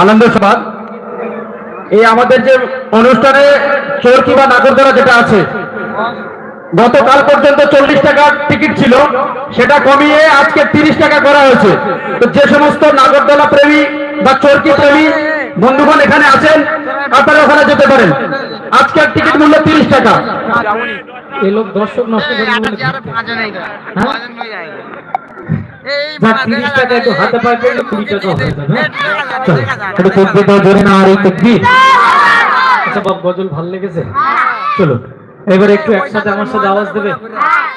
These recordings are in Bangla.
আনন্দ সভা। এই আমাদের যে অনুষ্ঠানে চোর কিংবা নাগরদারা যেটা আছে, গতকাল পর্যন্ত চল্লিশ টাকার টিকিট ছিল, সেটা কমিয়ে আজকে তিরিশ টাকা করা হয়েছে। তো যে সমস্ত নাগরদলা প্রেমী বা চরকি প্রেমী বন্ধুগণ এখানে আছেন, আপনারা ওখানে যেতে পারেন। আজকের টিকিট মূল্য তিরিশ টাকা। লোক দর্শক নষ্ট করে হ্যাঁ? হয়ে? যায়গা এই যাক, 30 টাকা একটু হাতে পায় পেলে 20 টাকা যাবে? চল একটু তকবির দাও জোরে না আর এই তকবির আচ্ছা বাপ গজল ভালো লেগেছে? চলো এবার একটু একসাথে আমার সাথে আওয়াজ দেবে।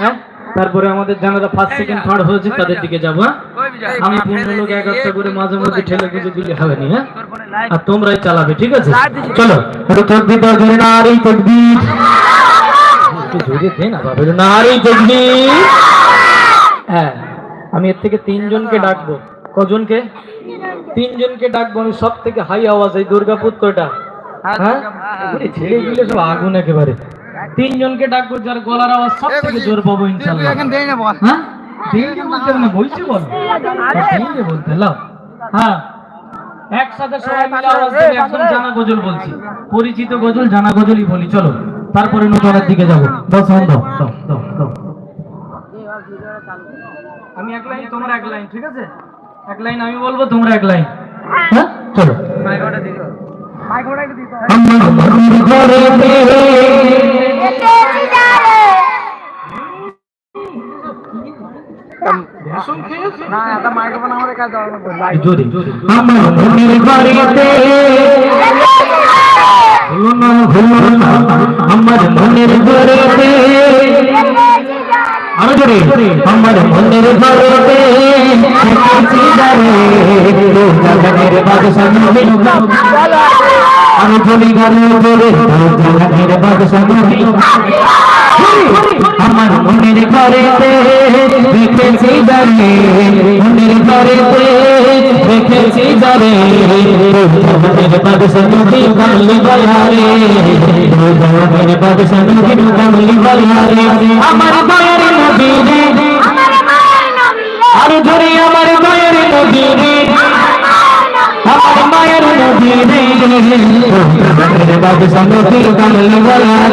হ্যাঁ? তারপরে আমাদের যারা ফার্স্ট সেকেন্ড থার্ড হয়েছে তাদের দিকে যাব হ্যাঁ? আমি পনেরো লোক এক একটা করে মাঝে মধ্যে ঠেলে গুজে দিলে হবে না হ্যাঁ? আর তোমরাই চালাবে ঠিক আছে? চলো তকবির জোরে না আর এই তকবির একটু জোরে দে না বাবা। না আর হ্যাঁ আমি এর থেকে তিনজনকে ডাকবো। কজনকে? তিনজনকে ডাকবো আমি সব থেকে হাই আওয়াজ এই দুর্গাপুর তো এটা হ্যাঁ? এই ছেলেগুলো সব আগুন একেবারে। তিনজনকে ডাকবো যার গলার আওয়াজ সব থেকে জোর পাবো ইনশাল্লাহ। এখন দেই না বল। হ্যাঁ? দিনকে বলতে না বলছি বল। দিনকে বলতে লাও। হ্যাঁ। একসাথে সবাই মিলে আওয়াজ দেবে একদম জানা গজল বলছি। পরিচিত গজল জানা গজলই বলি চলো। তারপরে নতুনের দিকে যাব। দাও সাউন্ড দাও দাও দাও দাও। আমি এক লাইন তোমার এক লাইন ঠিক আছে? এক লাইন আমি বলব তোমরা এক লাইন। হ্যাঁ চলো। আমার ঘরেতে না এটা মাইক্রোফোন আমাদের কাছে দেওয়ার মতো। জোরে। জোরে আমার মনের ঘরেতে ভুলো না আমার মনের ঘরেতে আরও জোরে আমার মনের ঘরেতে আমি বলি ঘরে জোরে জাগানের বাদশা নবী আমার মনের ঘরেতে দেখেছি যারে মনের ঘরেতে। দেখেছি যারে জাগানের বাদশা নবী কামলি বলারে জাগানের বাদশা নবী কামলি বলারে আমার দয়ার নবী রে আর ধরে আমার মায়ের নদী রে আমার মায়ের নদী রে বাদশা নদী কামলি বলারে